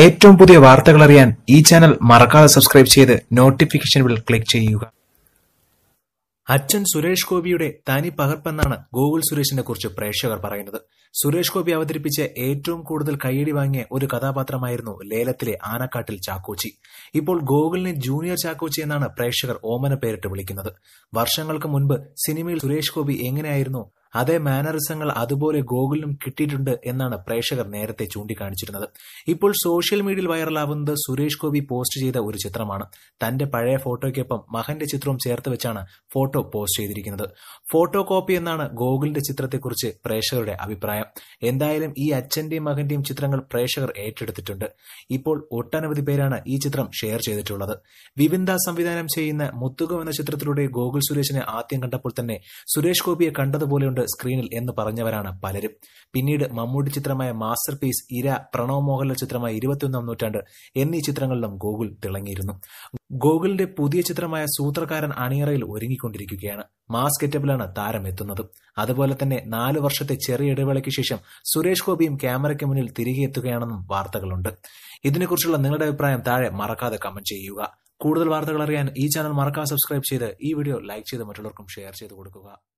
ഏറ്റവും പുതിയ വാർത്തകൾ അറിയാൻ ഈ ചാനൽ മറക്കാതെ സബ്സ്ക്രൈബ് ചെയ്ത് നോട്ടിഫിക്കേഷൻ ബിൽ ക്ലിക്ക് ചെയ്യുക. അച്ഛൻ സുരേഷ് ഗോപിയുടെ തനി പകർപ്പെന്നാണ് ഗൂഗിൾ സുരേഷിനെ കുറിച്ച് പ്രേക്ഷകർ പറയുന്നത്. സുരേഷ് ഗോപി അവതരിപ്പിച്ച ഏറ്റവും കൂടുതൽ കയ്യടി വാങ്ങിയ ഒരു കഥാപാത്രമായിരുന്നു ലേലത്തിലെ ആനക്കാട്ടിൽ ചാക്കോച്ചി. ഇപ്പോൾ ഗോകുലിനെ ജൂനിയർ ചാക്കോച്ചി എന്നാണ് പ്രേക്ഷകർ ഓമന പേരിട്ട് വിളിക്കുന്നത്. വർഷങ്ങൾക്ക് മുൻപ് സിനിമയിൽ സുരേഷ് ഗോപി എങ്ങനെയായിരുന്നു അതേ മാനറിസങ്ങൾ അതുപോലെ ഗോകുലിനും കിട്ടിയിട്ടുണ്ട് എന്നാണ് പ്രേക്ഷകർ നേരത്തെ ചൂണ്ടിക്കാണിച്ചിരുന്നത്. ഇപ്പോൾ സോഷ്യൽ മീഡിയയിൽ വൈറലാവുന്നത് സുരേഷ് ഗോപി പോസ്റ്റ് ചെയ്ത ഒരു ചിത്രമാണ്. തന്റെ പഴയ ഫോട്ടോയ്ക്കൊപ്പം മഹന്റെ ചിത്രവും ചേർത്ത് വെച്ചാണ് ഫോട്ടോ പോസ്റ്റ് ചെയ്തിരിക്കുന്നത്. ഫോട്ടോ കോപ്പി എന്നാണ് ഗോകുലിന്റെ ചിത്രത്തെക്കുറിച്ച് പ്രേക്ഷകരുടെ അഭിപ്രായം. എന്തായാലും ഈ അച്ഛന്റെയും മകന്റെയും ചിത്രങ്ങൾ പ്രേക്ഷകർ ഏറ്റെടുത്തിട്ടുണ്ട്. ഇപ്പോൾ ഒട്ടനവധി പേരാണ് ഈ ചിത്രം ഷെയർ ചെയ്തിട്ടുള്ളത്. വിവിന്ദ സംവിധാനം ചെയ്യുന്ന മുത്തുകം എന്ന ചിത്രത്തിലൂടെ ഗോകുൽ സുരേഷിനെ ആദ്യം കണ്ടപ്പോൾ തന്നെ സുരേഷ് ഗോപിയെ കണ്ടതുപോലെയുണ്ട് സ്ക്രീനിൽ എന്ന് പറഞ്ഞവരാണ് പലരും. പിന്നീട് മമ്മൂട്ടി ചിത്രമായ മാസ്റ്റർ പീസ് ഇര പ്രണവ് മോഹൻലാൽ ചിത്രമായ ഇരുപത്തിയൊന്നാം നൂറ്റാണ്ട് എന്നീ ചിത്രങ്ങളിലും ഗോകുൽ തിളങ്ങിയിരുന്നു. ഗോകുലിന്റെ പുതിയ ചിത്രമായ സൂത്രക്കാരൻ അണിയറയിൽ ഒരുങ്ങിക്കൊണ്ടിരിക്കുകയാണ്. മാസ് താരം എത്തുന്നത്. അതുപോലെ തന്നെ നാലു വർഷത്തെ ചെറിയ ഇടവേളയ്ക്ക് ശേഷം സുരേഷ് ഗോപിയും ക്യാമറയ്ക്ക് മുന്നിൽ തിരികെ എത്തുകയാണെന്നും വാർത്തകളുണ്ട്. ഇതിനെക്കുറിച്ചുള്ള നിങ്ങളുടെ അഭിപ്രായം താഴെ മറക്കാതെ കമന്റ് ചെയ്യുക. കൂടുതൽ വാർത്തകൾ അറിയാൻ ഈ ചാനൽ മറക്കാതെ സബ്സ്ക്രൈബ് ചെയ്ത് ഈ വീഡിയോ ലൈക്ക് ചെയ്ത് മറ്റുള്ളവർക്കും ഷെയർ ചെയ്ത് കൊടുക്കുക.